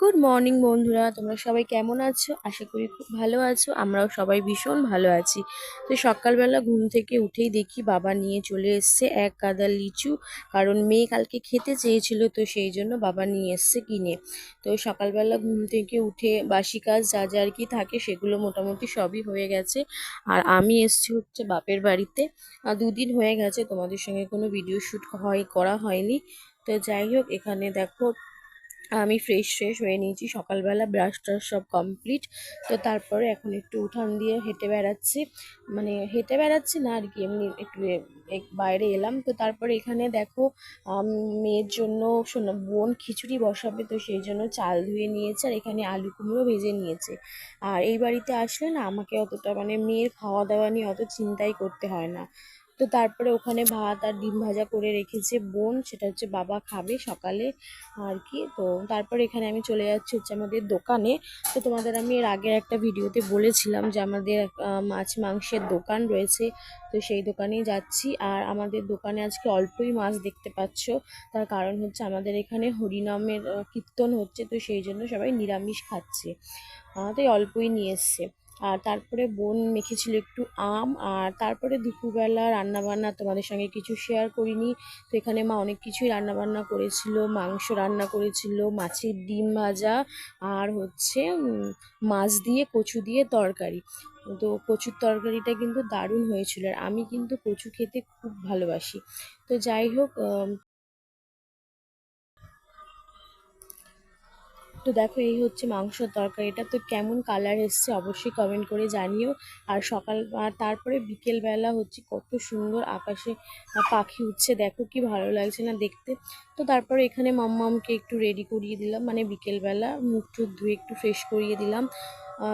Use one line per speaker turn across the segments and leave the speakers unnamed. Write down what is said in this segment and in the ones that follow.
Good morning বন্ধুরা। তোমরা সবাই কেমন আছো? আশা করি খুব ভালো আছো। আমরাও সবাই ভীষণ ভালো আছি। তো সকালবেলা ঘুম থেকে উঠেই দেখি বাবা নিয়ে চলে এসছে এক গাদা লিচু। কারণ মেয়ে কালকে খেতে চেয়েছিল, তো সেই জন্য বাবা নিয়ে এসছে কিনে। তো সকালবেলা ঘুম থেকে উঠে বাসি কাজ যা যা আর কি থাকে, সেগুলো মোটামুটি সবই হয়ে গেছে। আর আমি এসছি হচ্ছে বাপের বাড়িতে। দুদিন হয়ে গেছে, তোমাদের সঙ্গে কোনো ভিডিও শ্যুট হয়, করা হয়নি। তো যাই হোক, এখানে দেখো আমি ফ্রেশ ফ্রেশ হয়ে নিয়েছি। সকালবেলা ব্রাশ ট্রাশ সব কমপ্লিট তো তারপরে এখন একটু উঠান দিয়ে হেঁটে বেড়াচ্ছি। মানে হেঁটে বেড়াচ্ছি না আর কি, এমনি একটু বাইরে এলাম। তো তারপরে এখানে দেখো মেয়ের জন্য শোনো, বোন খিচুড়ি বসাবে, তো সেই জন্য চাল ধুয়ে নিয়েছে আর এখানে আলু কুমড়ো ভেজে নিয়েছে। আর এই বাড়িতে আসলে না, আমাকে অতটা মানে মেয়ের খাওয়া দাওয়া নিয়ে অত চিন্তাই করতে হয় না। তো তারপরে ওখানে ভাত আর ডিম ভাজা করে রেখেছে বোন, সেটা হচ্ছে বাবা খাবে সকালে আর কি। তো তারপর এখানে আমি চলে যাচ্ছি হচ্ছে আমাদের দোকানে। তো তোমাদের আমি এর আগের একটা ভিডিওতে বলেছিলাম যে আমাদের মাছ মাংসের দোকান রয়েছে। তো সেই দোকানেই যাচ্ছি। আর আমাদের দোকানে আজকে অল্পই মাছ দেখতে পাচ্ছ। তার কারণ হচ্ছে আমাদের এখানে হরিনামের কীর্তন হচ্ছে। তো সেই জন্য সবাই নিরামিষ খাচ্ছে। তাই অল্পই নিয়ে এসছে। আর তারপরে বোন মেখেছিল একটু আম, আর তারপরে দুপুরবেলা রান্নাবান্না তোমাদের সঙ্গে কিছু শেয়ার করিনি। তো এখানে মা অনেক কিছুই রান্নাবান্না করেছিল, মাংস রান্না করেছিল, মাছের ডিম ভাজা, আর হচ্ছে মাছ দিয়ে কচু দিয়ে তরকারি। তো কচুর তরকারিটা কিন্তু দারুণ হয়েছিল, আর আমি কিন্তু কচু খেতে খুব ভালোবাসি। তো যাই হোক তো দেখো, এই হচ্ছে মাংসর তরকারিটা তো কেমন কালার এসছে অবশ্যই কমেন্ট করে জানিও। আর সকাল, আর তারপরে বিকেলবেলা হচ্ছে কত সুন্দর আকাশে পাখি উঠছে। দেখো কি ভালো লাগছে না দেখতে। তো তারপরে এখানে মাম্মামকে একটু রেডি করিয়ে দিলাম। মানে বিকেলবেলা মুখ টুক ধুয়ে একটু ফ্রেশ করিয়ে দিলাম।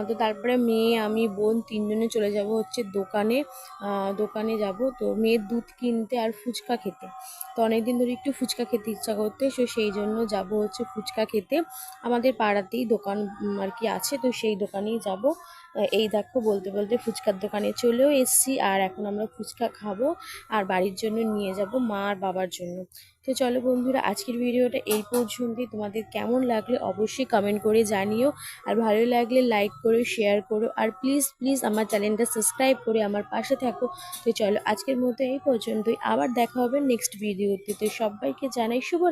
তো তারপরে মেয়ে, আমি, বোন তিনজনে চলে যাব হচ্ছে দোকানে। দোকানে যাব তো মেয়ের দুধ কিনতে আর ফুচকা খেতে। তো অনেকদিন ধরে একটু ফুচকা খেতে ইচ্ছা করতে, সো সেই জন্য যাব হচ্ছে ফুচকা খেতে। আমাদের পাড়াতেই দোকান আর কি আছে, তো সেই দোকানেই যাব। এই দেখো বলতে বলতে ফুচকার দোকানে চলেও এসেছি আর এখন আমরা ফুচকা খাব আর বাড়ির জন্য নিয়ে যাব মা আর বাবার জন্য। তো চলো বন্ধুরা, আজকের ভিডিওটা এই পর্যন্তই। তোমাদের কেমন লাগলে অবশ্যই কমেন্ট করে জানিও। আর ভালো লাগলে লাইক করো শেয়ার করো। আর প্লিজ প্লিজ আমার চ্যানেলটা সাবস্ক্রাইব করে আমার পাশে থাকো। তো চলো আজকের মতো এই পর্যন্তই। আবার দেখা হবে নেক্সট ভিডিওতে তো সবাইকে জানাই শুভ